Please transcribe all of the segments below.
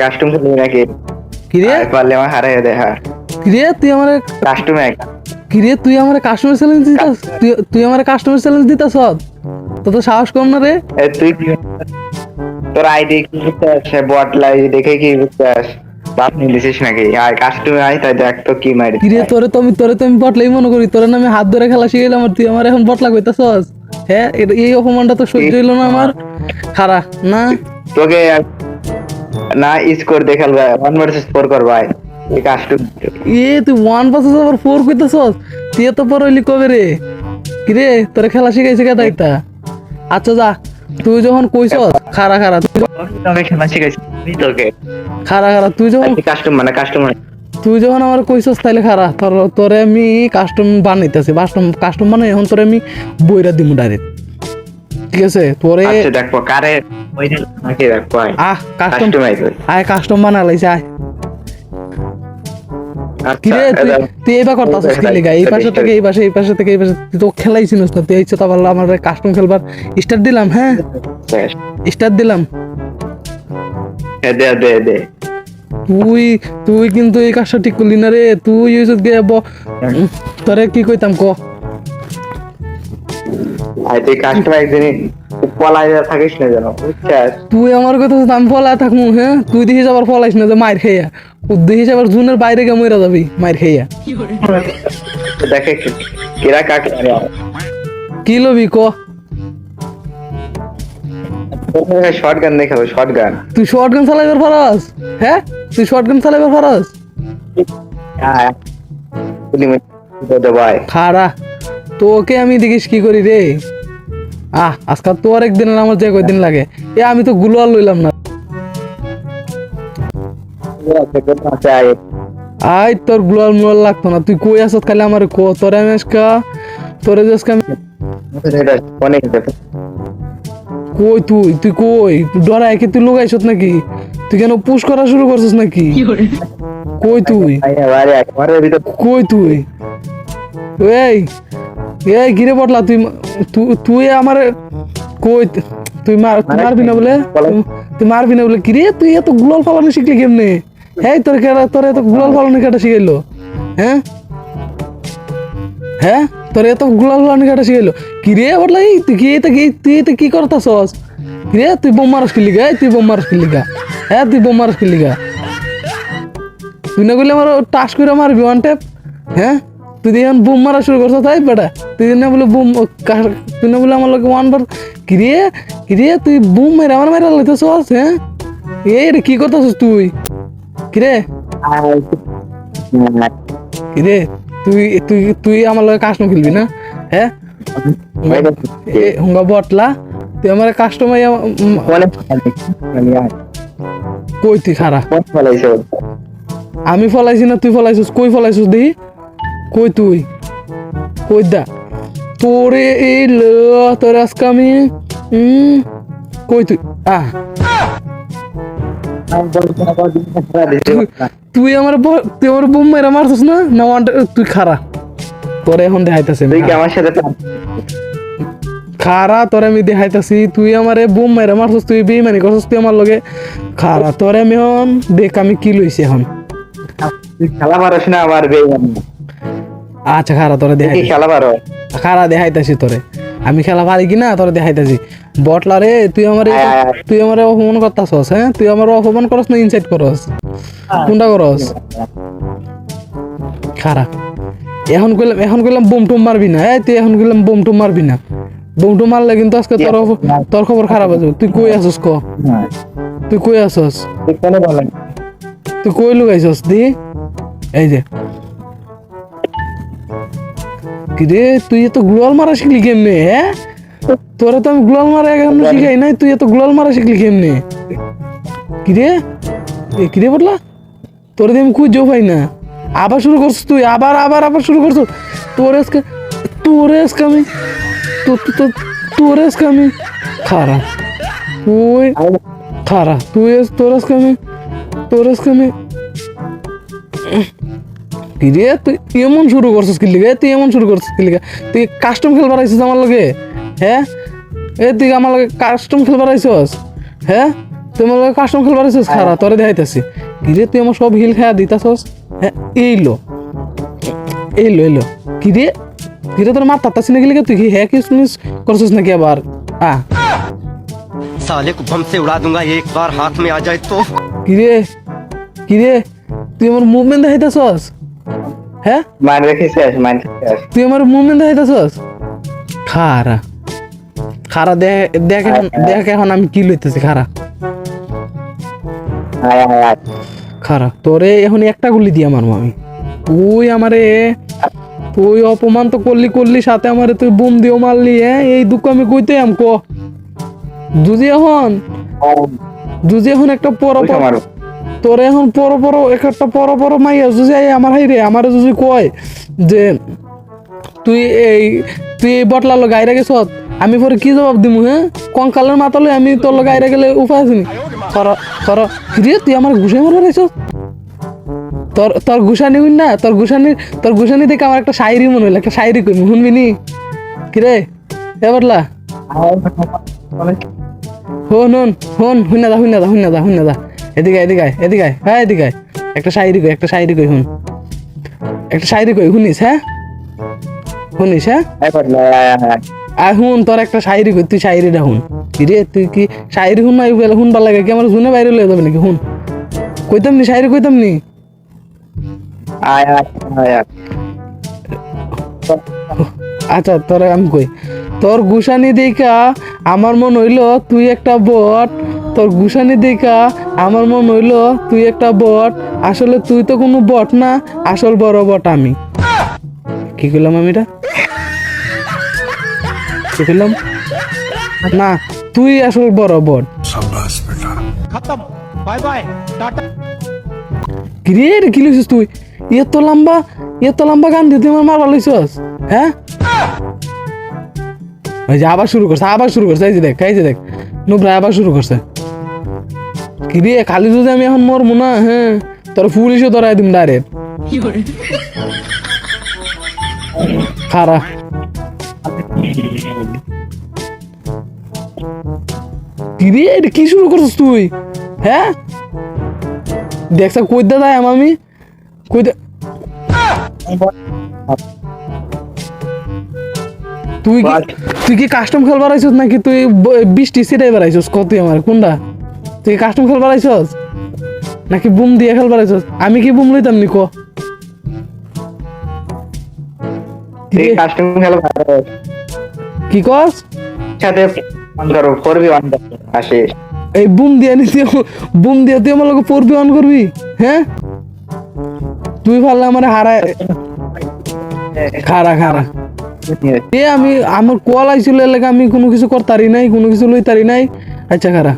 Custom খেলবি নাকি। কিরে আর পারলে আমার হারাই হ্যাঁ। কিরে তুই আমার কাস্টম এক। কিরে তুই আমার কাস্টমার চ্যালেঞ্জ দিতাস? তুই আমার কাস্টমার চ্যালেঞ্জ দিতাস তো তো সাহস কম না রে। এ, তুই কি তোর আইডি কি বট লাই দেখে কি বুঝছিস বাপ নিলিছিস নাকি? কাস্টমে আই তাই দেখ তো কি মারি। কিরে তোরে তো আমি তোরে তো আমি বটলাই মনে করি। তোরে না আমি হাত ধরে খেলা শিখাইলাম আর তুই আমার এখন বটলা কইতাছস হ্যাঁ এই অপমানটা তো সহ্য হইল না আমার। খারা না? তোকে না স্কোর দেখাল ভাই। ওয়ান ভার্সেস ফোর কর ভাই। কাস্টম এ তুই ওয়ান পাসেস আবার ফোর কইতাছস? তুই এত পর হইলি কবে রে? কিরে তোরে খেলা শিখাইছে কে দায়িত্ব আচ্ছা যা। তুই যখন কইছস খারা খারা তুই খেলা শিখাইছি তোকে। খারা খারা তুই যখন কাস্টম মানে কাস্টমার তুই যখন আমার কইছস তাইলে খারা তোর তোরে আমি কাস্টম বানাইতেছি। কাস্টম কাস্টম বানাই এখন তোরে আমি বইরা দিমু ডাইরেক্ট ঠিক আছে তোরে আচ্ছা কারে নাকি দেখব আহ কাস্টমাইজ আয় কাস্টম বানা আয়। কিরে তুই তুই এইবার করতাছিস কি লিগা? এই পাশে থেকে এই পাশে এই পাশে থেকে এই পাশে তুই তো খেলাই না তুই ইচ্ছে তো পারল আমার কাস্টম খেলবার স্টার্ট দিলাম হ্যাঁ? স্টার্ট দিলাম। দে দে দে। তুই তুই কিন্তু এই কাজটা ঠিক করলি না রে। তুই তোরে কি কইতাম ক? আর তুই কাস্টমাইজ দিনই পলাই থাকিস না যেন বুঝছিস? তুই আমার কথা আমি ফলা থাকব হ্যাঁ তুই দেখিস আবার ফলাইস না যে মায়ের খেয়া দেখিস আবার জুনের বাইরে গিয়ে মরে যাবি মায়ের খেয়া দেখে কিরা কাকে কি লবি ক? শর্ট গান দেখাবো তুই শর্ট গান চালাইবার পারাস হ্যাঁ তুই শর্ট গান চালাইবার পারাস? ভাই খারা তোকে আমি দেখিস কি করি রে আহ আজকাল একদিন আর আমার যে কয়দিন লাগে এ আমি তো গুলোয়ার লইলাম না আই তোর গ্লোয়াল মুয়াল লাগতো না তুই কই আসত খালি আমার কো তোরে আমি আজকা তোরে যে আজকে কই তুই তুই কই ডরায় কি তুই লুকাইছত নাকি তুই কেন পুশ করা শুরু করছিস নাকি কই তুই কই তুই এই এই গিরে পটলা তুই তুই আমার কই তুই মার তুই মারবি না বলে? তুই- মারবি না বলে? কিরে তুই এত গুলাল পালানো শিখলি কেমনে? হ্যাঁ তোর কেটা তোর এত গুলাল পালানো কেটা শিখাইলো? হ্যাঁ হ্যাঁ তোর এত গুলাল পালানো কেটা শিখাইলো? কিরে বটলা এই তুই কি এটা কি তুই এটা কি করতাছস? কিরে তুই বোম মারস কি লিগা এই তুই বোম মারস কি লিগা হ্যাঁ তুই বোম মারস কি লিগা তুই না বলে আমার টাস করে মারবি ওয়ান ট্যাপ হ্যাঁ তুই দিয়ে বুম মারা শুরু করছ তাই বেটা? তুই না বলে বুম তুই না বলে আমার লোক ওয়ান বার কিরে? কিরে তুই বুম মেরে আমার মেরে লাইতেছ হ্যাঁ? এই রে কি করতেছিস তুই? কিরে? কিরে তুই তুই তুই আমার লগে কাস্টম খেলবি না? হ্যাঁ? হুঙ্গা বটলা তুই আমার কাস্টমার কই তুই খারা? আমি ফলাইছি না তুই ফলাইছিস কই ফলাইছিস দেখি? কই তুই? কই দা? তোরে এই ল তোর আজকে আমি কই তুই? আহ। তুই- আমার তুই আমার বোম মেরা মারছিস না? না তুই খারা। তোরে এখন দেখাইতাছে তুই কি আমার সাথে খারা তোরে আমি দেখাইতাছি। তুই আমারে বোম মেরা মারছিস তুই বেইমানি করছিস তুই আমার লগে। খারা তোরে আমি এখন দেখ আমি কি লইছি এখন। তুই খেলা পারস না আমার বেইমান। আচ্ছা খারা তোরে দেখাই খেলা পারো খারা দেখাইতাছি তোরে। আমি খেলা পারি কি না তোরে দেখাইতাছি। বটলা রে তুই আমার। তুই আমার অপমান করতাছস হ্যাঁ? তুই আমার অপমান করস না ইনসাইড করস? কোনটা করস? খারা। এখন কইলাম এখন কইলাম বোম টুম মারবি না। এই তুই এখন কইলাম বোম টুম মারবি না। বোম টুম মারলে কিন্তু আজকে তোর তোর খবর খারাপ আছে। তুই কই আছস ক? তুই কই আছস? তুই কই লুকাইছস দি? এই যে কিরে তুই এত গ্লোয়াল মারা শিখলি কেমনে হ্যাঁ তোরা তো আমি গ্লোয়াল মারা এখন শিখাই নাই তুই এত গ্লোয়াল মারা শিখলি কেমনে? কিরে? এ কিরে বললা তোর দিয়ে আমি খুঁজেও পাই না। আবার শুরু করছিস তুই আবার আবার আবার শুরু করছিস। তোর আজকে তোর আজকে আমি তোর আজকে আমি খারা তুই খারা তুই তোর আজকে আমি তোর আজকে আমি কিরে তুই এমন শুরু করছিস কি লিগে তুই এমন শুরু করছিস কি লিগে তুই কাস্টম খেলবার আইছিস আমার লগে হ্যাঁ এ তুই আমার লগে কাস্টম খেলবার আইছস হ্যাঁ তুই আমার কাস্টম খেলবার আছিস খারা তোরে দেখাইতেছি কিরে তুই আমার সব হিল খায়া দিতাছস হ্যাঁ এইলো এইলো এইলো কিরে কিরে তোর মার তাতাছি নাকি লেগে তুই কি হ্যাঁ কি শুনিস করছিস নাকি আবার আ साले को बम से उड़ा दूंगा एक बार हाथ में आ जाए तो কিরে কিরে তুই আমার মুভমেন্ট দেখাইতেছস হ্যাঁ? মার রেখেছিস মার রেখেছিস তুই আমার মুভমেন্ট দেখাইতেছস? খারা। খারা দেখ দেখ এখন দেখ এখন আমি কি লইতেছি খারা। আয় খারা তোরে এখন একটা গুলি দিয়ে আমার আমি। তুই আমারে তুই অপমান তো করলি করলি সাথে আমারে তুই বুম দিও মারলি হ্যাঁ? এই দুঃখ আমি কইতে আম ক যদি এখন যদি এখন একটা পর মারো তোরে এখন পর এক একটা পর পর মাইয়া যদি আমার হাই রে আমার যদি কয় যে, তুই এই তুই এই বটলা লো গাইরা গেছ, আমি পরে কি জবাব দিমু হ্যাঁ? কঙ্কালের মাতালে আমি তোর লো গাইরা গেলে উপায় আছে নি? কর কর, রে, তুই আমার ঘুষে মারবার আইছ তোর তোর ঘুষানি হইন না, তোর ঘুষানি তোর ঘুষানি দেখে আমার একটা শায়রি মনে হইল, একটা শায়রি কইমি, শুনবি নি? কিরে এ বটলা? হন হন হন হুইনা দা হুইনা দা হুইনা দা হুইনা দা। এদিকে এদিকে এদিকে হ্যাঁ এদিকে একটা শায়রি কই একটা শায়রি কই হুন একটা শায়রি কই শুনিস হ্যাঁ? শুনিস হ্যাঁ? আয় হুন তোর একটা শায়রি কই তুই শায়রিটা হুন কিরে তুই কি শায়রি হুন না এগুলো হুন ভালো লাগে কি আমার শুনে বাইরে লয়ে যাবে নাকি? হুন কইতাম নি শায়রি কইতাম নি? আয় আয় আয় আয়। আচ্ছা তোর আমি কই। তোর গুসানি দেখা আমার মন হইল তুই একটা বট। তোর গুসানি দেখা আমার মন হইল তুই একটা বট। আসলে তুই তো কোনো বট না আসল বড় বট আমি। কি করলাম আমিটা কি করলাম না তুই আসল বড় বট। গ্রেট কি লইছিস তুই? এত লম্বা এত লম্বা গান দিতে আমার মারবা লইছস হ্যাঁ? ওই যে আবার শুরু করছে আবার শুরু করছে এই যে দেখ এই যে দেখ। নুবরা আবার শুরু করছে। কিরে খালি যদি আমি এখন মরবো না হ্যাঁ তোর পুলিশও ধরাই দিম ডাইরেক্ট খারা কিরে এটা কি শুরু করছিস তুই? হ্যাঁ দেখছ কই দা দাই আমি? কই তুই কি তুই কি কাস্টম খেলবার আইছস নাকি? তুই বৃষ্টি সেটাই বাড়াইছস কত আমার কোনটা তুই কাস্টম খেলবার আইছস? নাকি বুম দিয়ে খেলবার আইছস? আমি কি বুম লইতাম নি ক? কাস্টম খেলা কি কস? সাথে অন করো করবি অন আসিস এই বুম দিয়ে নি তুই বুম দিয়ে তুই আমার লোক অন করবি হ্যাঁ? তুই ভাবলে আমার হারায় খারা খারা এ আমি আমার কল আইছিল এর লাগে আমি কোনো কিছু করতারি নাই কোনো কিছু লইতারি নাই। আচ্ছা খারা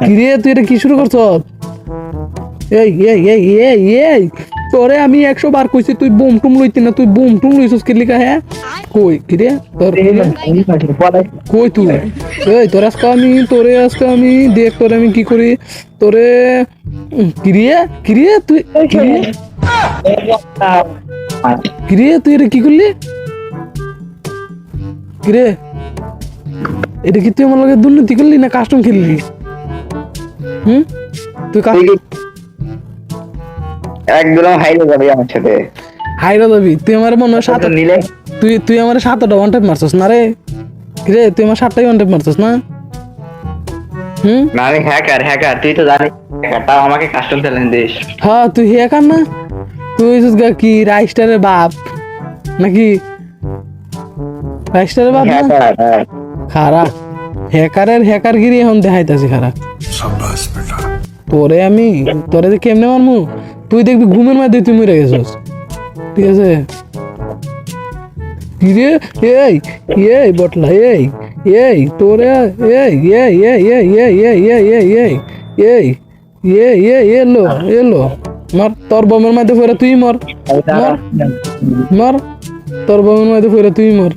কিরে তুই এটা কি শুরু করছ? এই এই এই এই এই তোরে আমি একশো বার কইছি তুই বুম টুম লইতি না তুই বুম টুম লইছস কি লিখা হ্যাঁ? কই কিরে? তোর কই তুই? এই তোর আজকে আমি তোরে আজকে আমি দেখ তোরে আমি কি করি? তোরে উম, কিরে? কিরে তুই কিরে? কিরে তুই এটা কি করলি? কিরে? এটা কি তুই আমার লগে দুর্নীতি করলি না কাস্টম খেললি? হুম? তুই একদম হাইলে যাবে আমার সাথে। হাইরা দাবি তুই আমার মনে হয় সাত নিলে তুই তুই আমার সাতটা ওয়ান টাইপ মারছস না রে? কিরে তুই আমার সাতটাই ওয়ান টাইপ মারছস না? হুম? না আমি হ্যাকার হ্যাকার তুই তো জানিস hacker, তাও আমাকে কাস্টম চ্যালেঞ্জ দিস। হ্যাঁ তুই হ্যাকার না? তুই হইছিস গা কি রাইস্টারের বাপ? নাকি? রাইস্টারের বাপ না? হ্যাকার হ্যাঁ। খারা হ্যাকারের হ্যাকারগিরি এখন দেখাইতাছি খারা তোরে আমি তোরে যে কেমনে মারমু তুই দেখবি ঘুমের মধ্যে তুই মরে গেছিস ঠিক আছে কিরে এই এই বটলা এই এই তোরে এই এই এই এই এই এই এই এই এই এই এই এই এলো এলো মর তোর বমের মধ্যে ফেরা তুই মর মর মর তোর বমের মধ্যে ফেরা তুই মর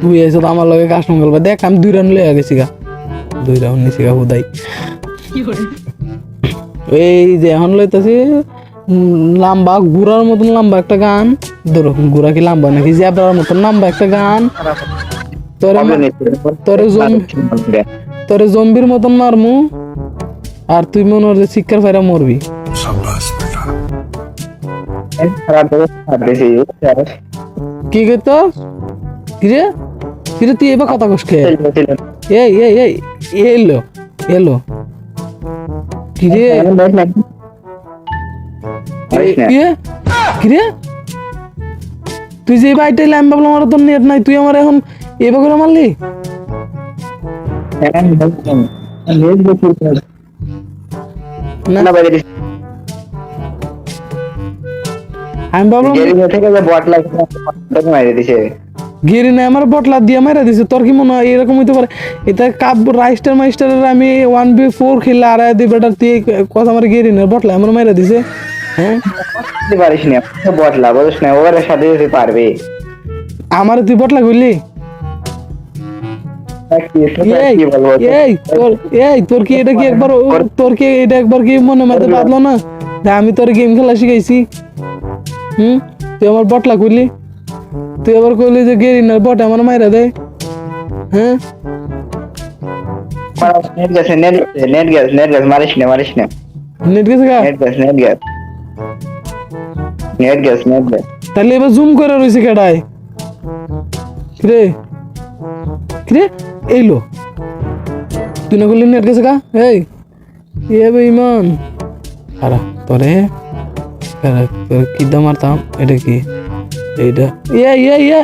তুই এসে আমার লগে কাজ মঙ্গল বা দেখ আমি দুই রাউন্ড লয়ে গেছি গা। দুই রাউন্ড নিছি গা হুদাই। এই যে এখন লইতেছি লাম্বা গুড়ার মতন লাম্বা একটা গান। ধরো গুড়া কি লাম্বা নাকি জ্যাবরার মতন লাম্বা একটা গান। তোরে তোরে জম্বি তোরে জম্বির মতন মারমু আর তুই মনে হচ্ছে শিক্ষার ফাইরা মরবি। কি করতো কি রে? তো কিরে কিরে তুই এবার কথা কস কে? ছিল, ছিল। এই এই এই এলো এলো। কিরে। কিরে? কিরে? তুই যে বাইটে আমি ভাবলাম আমার তোর নেট নাই তুই আমার এখন এবার করে মারলি? আমি ভাবলাম গেরিনা আমার বটলা দিয়ে মারা দিছে। তোর কি মনে হয় এরকম হইতে পারে? এটা কাপ রাইস্টার মাইস্টারের আমি ওয়ান বি ফোর খেললে আর দি বেটার তুই কথা আমার গেরি না বটলা আমার মারা দিছে। হ্যাঁ? পারিস না, বট লাগ, না, ওর সাথে যেতে পারবে। আমার তুই বটলা করলি? এই তোর এই তোর কি এটা কি একবার তোর কি এটা একবার কি মনে মাঝে বাঁধলো না? আমি তোর গেম খেলা শিখাইছি। হুম? তুই আমার বটলা করলি? তুই আবার কইলি যে গেরি না বট আমার মাইরা দেয় হ্যাঁ নেট গেছে, নেট গেছে, নেট গেছে, নেট গেছে, মারিস না, মারিস না। নেট গেছে গা নেট গেছে, নেট গেছে। নেট গেছে, নেট গেছে। তাহলে এবার জুম করে রয়েছে কেডাই কিরে কিরে এইলো তুই না করলি নেট গেছে গা এই এ বে ইমান আরা তোরে আরে, তোর কি দাম মারতাম এটা কি এইটা ইয়ে ইয়ে ইয়ে